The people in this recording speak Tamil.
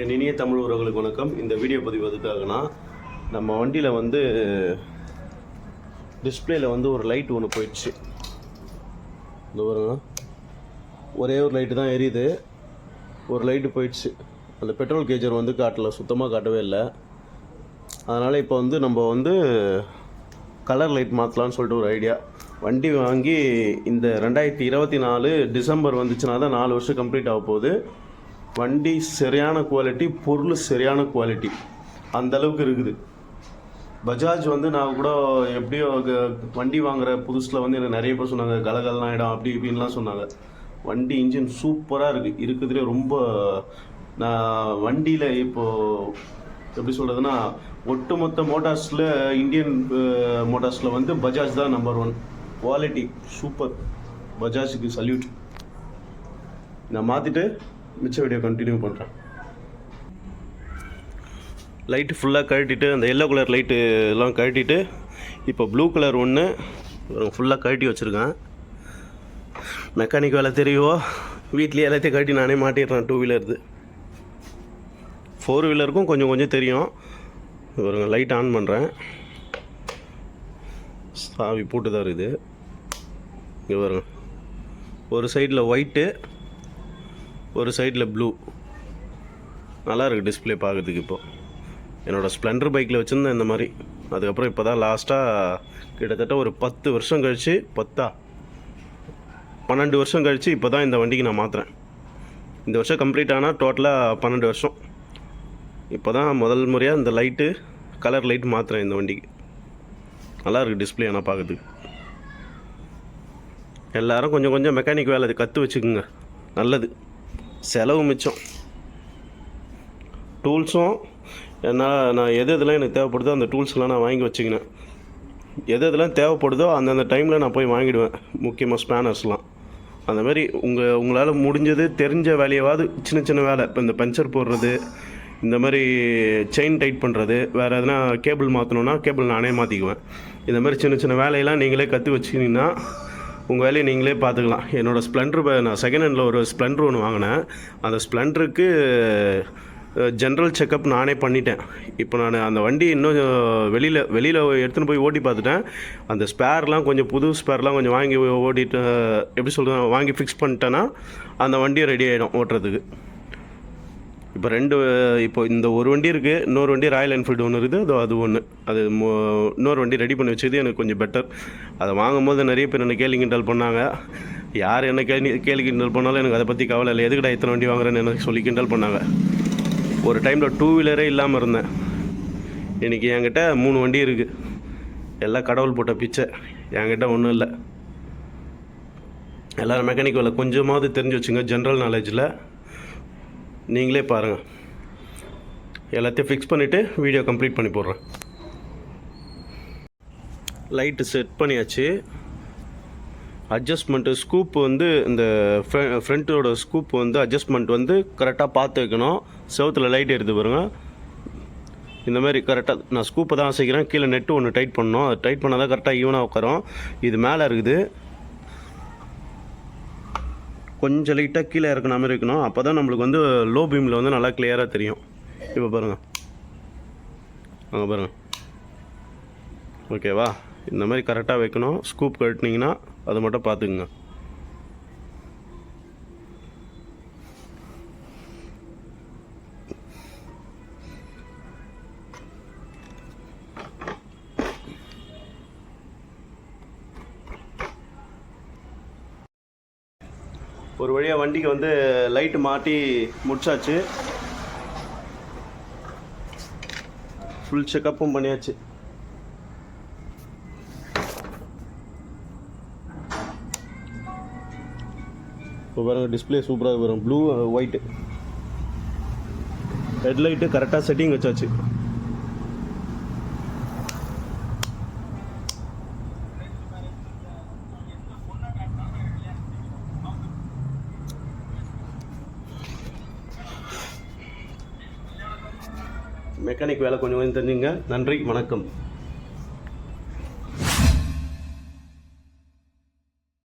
என் இனிய தமிழ் உறவுகளுக்கு வணக்கம். இந்த வீடியோ பதிவு எதுக்காகனா நம்ம வண்டியில் வந்து டிஸ்பிளேயில் வந்து ஒரு லைட் ஒன்று போயிடுச்சு. இந்த பாருங்க. ஒரே ஒரு லைட்டு தான் எரியுது. ஒரு லைட்டு போயிடுச்சு. அந்த பெட்ரோல் கேஜர் வந்து காட்டலை. சுத்தமாக காட்டவே இல்லை. அதனால் இப்போ வந்து நம்ம வந்து கலர் லைட் மாற்றலான்னு சொல்லிட்டு ஒரு ஐடியா வண்டி வாங்கி இந்த ரெண்டாயிரத்தி இருபத்தி நாலு டிசம்பர் வந்துச்சுன்னா தான் நாலு வருஷம் கம்ப்ளீட் ஆக போகுது. வண்டி சரியான குவாலிட்டி பொருள் சரியான குவாலிட்டி அந்த அளவுக்கு இருக்குது. பஜாஜ் வந்து நான் கூட எப்படியோ க- வண்டி வாங்குற புதுசில் வந்து எனக்கு நிறைய பேர் சொன்னாங்க கலகலன்னு ஆகிடும் அப்படி இப்படின்லாம் சொன்னாங்க. வண்டி இன்ஜின் சூப்பராக இருக்குது இருக்கிறதுலே ரொம்ப நான் வண்டியில் இப்போது எப்படி சொல்கிறதுனா ஒட்டுமொத்த மோட்டார்ஸில் இந்தியன் மோட்டார்ஸில் வந்து பஜாஜ் தான் நம்பர் ஒன் குவாலிட்டி சூப்பர். பஜாஜுக்கு சல்யூட் நான் மாற்றிட்டு மிச்ச வீடியோ கண்டினியூ பண்ணுறேன் லைட்டு ஃபுல்லாக கழட்டிட்டு அந்த எல்லோ கலர் லைட்டு எல்லாம் கழட்டிட்டு இப்போ ப்ளூ கலர் ஒன்று ஃபுல்லாக கழட்டி வச்சுருக்கேன். மெக்கானிக் வேலை தெரியவோ? வீட்லேயே எல்லாத்தையும் கழட்டி நானே மாட்டிடுறேன் டூ வீலருது ஃபோர் வீலருக்கும் கொஞ்சம் கொஞ்சம் தெரியும். இவருங்க லைட் ஆன் பண்ணுறேன் சாவி போட்டு தான் இருக்குது இங்கே வருங்க ஒரு சைடில் ஒயிட்டு ஒரு சைடில் ப்ளூ நல்லா இருக்குது டிஸ்ப்ளே பார்க்கறதுக்கு இப்போ. என்னோடய ஸ்ப்ளெண்டர் பைக்கில் வச்சுருந்தேன் இந்த மாதிரி. அதுக்கப்புறம் இப்போ தான் லாஸ்ட்டாக கிட்டத்தட்ட ஒரு பத்து வருஷம் கழித்து பத்தா? பன்னெண்டு வருஷம் கழித்து இப்போ தான் இந்த வண்டிக்கு நான் மாற்றுறேன் இந்த வருஷம் கம்ப்ளீட் ஆனால் டோட்டலாக பன்னெண்டு வருஷம். இப்போ தான் முதல் முறையாக இந்த லைட்டு கலர் லைட் மாற்றுறேன் இந்த வண்டிக்கு. நல்லா இருக்குது டிஸ்ப்ளே ஆனால் பார்க்குறதுக்கு. எல்லாரும் கொஞ்சம் கொஞ்சம் மெக்கானிக் வேலை கற்று வச்சுக்கோங்க. நல்லது. செலவு மிச்சம். டூல்ஸும் ஏன்னா நான் எது எதெல்லாம் எனக்கு தேவைப்படுதோ அந்த டூல்ஸ்லாம் நான் வாங்கி வச்சுக்கினேன். எது எதெல்லாம் தேவைப்படுதோ அந்தந்த டைமில் நான் போய் வாங்கிடுவேன் முக்கியமாக ஸ்பேனர்ஸ்லாம் அந்த மாதிரி உங்கள் உங்களால் முடிஞ்சது தெரிஞ்ச வேலையாவது சின்ன சின்ன வேலை. இப்போ இந்த பஞ்சர் போடுறது இந்த மாதிரி செயின் டைட் பண்ணுறது வேறு எதனா கேபிள் மாற்றணுன்னா கேபிள் நானே மாற்றிக்குவேன் இந்த மாதிரி சின்ன சின்ன வேலையெல்லாம் நீங்களே கற்று வச்சுக்கிங்கன்னா உங்கள் வேலையை நீங்களே பார்த்துக்கலாம். என்னோடய ஸ்ப்ளெண்டர் நான் செகண்ட் ஹேண்டில் ஒரு ஸ்ப்ளெண்டர் ஒன்று வாங்கினேன். அந்த ஸ்ப்ளெண்டருக்கு ஜென்ரல் செக்கப் நானே பண்ணிட்டேன். இப்போ நான் அந்த வண்டி இன்னும் வெளியில் வெளியில் எடுத்துன்னு போய் ஓட்டி பார்த்துட்டேன். அந்த ஸ்பேர்லாம் கொஞ்சம் புது ஸ்பேர்லாம் கொஞ்சம் வாங்கி ஓட்டிட்டு எப்படி சொல்கிறது வாங்கி ஃபிக்ஸ் பண்ணிட்டேன்னா அந்த வண்டியை ரெடி ஆகிடும் ஓட்டுறதுக்கு. இப்போ ரெண்டு இப்போ இந்த ஒரு வண்டி இருக்குது இன்னொரு வண்டி ராயல் என்ஃபீல்டு ஒன்று இருக்குது அது அது ஒன்று அது இன்னொரு வண்டி ரெடி பண்ணி வச்சது எனக்கு கொஞ்சம் பெட்டர் அதை வாங்கும்போது நிறைய பேர் என்ன கேள்வி கிண்டல் பண்ணாங்க. யார் என்ன கேள்வி கேள்வி கிண்டல் பண்ணாலும் எனக்கு அதை பற்றி கவலை இல்லை. எதுக்குடா இத்தனை வண்டி வாங்குறேன்னு எனக்கு சொல்லி கிண்டல் பண்ணாங்க. ஒரு டைமில் டூ வீலரே இல்லாமல் இருந்தேன். இன்றைக்கி என்கிட்ட மூணு வண்டி இருக்குது எல்லாம் கடவுள் போட்ட பிச்சை. என்கிட்ட ஒன்றும் இல்லை. எல்லோரும் மெக்கானிக் வேலை கொஞ்சமாவது தெரிஞ்சு வச்சுங்க ஜென்ரல் நாலேஜில் நீங்களே பாருங்கள் எல்லாத்தையும் ஃபிக்ஸ் பண்ணிவிட்டு வீடியோ கம்ப்ளீட் பண்ணி போடுறேன். லைட்டு செட் பண்ணியாச்சு. அட்ஜஸ்ட்மெண்ட்டு ஸ்கூப் வந்து இந்த ஃப்ரண்ட்டோட ஸ்கூப் வந்து அட்ஜஸ்ட்மெண்ட் வந்து கரெக்டாக பார்த்து வைக்கணும். செவுத்தில் லைட் எடுத்து பாருங்க. இந்த மாதிரி கரெக்டாக நான் ஸ்கூப்பை தான் அசைக்கிறேன். கீழே நெட்டு ஒன்று டைட் பண்ணணும். அது டைட் பண்ணால் தான் கரெக்டாக ஈவனாக உட்காரும். இது மேலே இருக்குது. கொஞ்சம் லைட்டாக கீழே இறக்குன மாதிரி இருக்கணும். அப்போ தான் நம்மளுக்கு வந்து லோ பீமில் வந்து நல்லா கிளியராக தெரியும். இப்போ பாருங்கள் அங்கே பாருங்கள் ஓகேவா இந்த மாதிரி கரெக்டாக வைக்கணும். ஸ்கூப் கட்டினீங்கன்னா அதை மட்டும் பார்த்துக்குங்க. ஒரு வழியாக வண்டிக்கு வந்து லைட்டு மாட்டி முடிச்சாச்சு. ஃபுல் செக்கப்பும் பண்ணியாச்சு. இப்போ பாருங்க டிஸ்பிளே சூப்பராக வரும் ப்ளூ ஒயிட்டு ஹெட்லைட்டு கரெக்டாக செட்டிங் வச்சாச்சு. மெக்கானிக் வேலை கொஞ்சம் கொஞ்சம் தெரிஞ்சுங்க நன்றி வணக்கம்.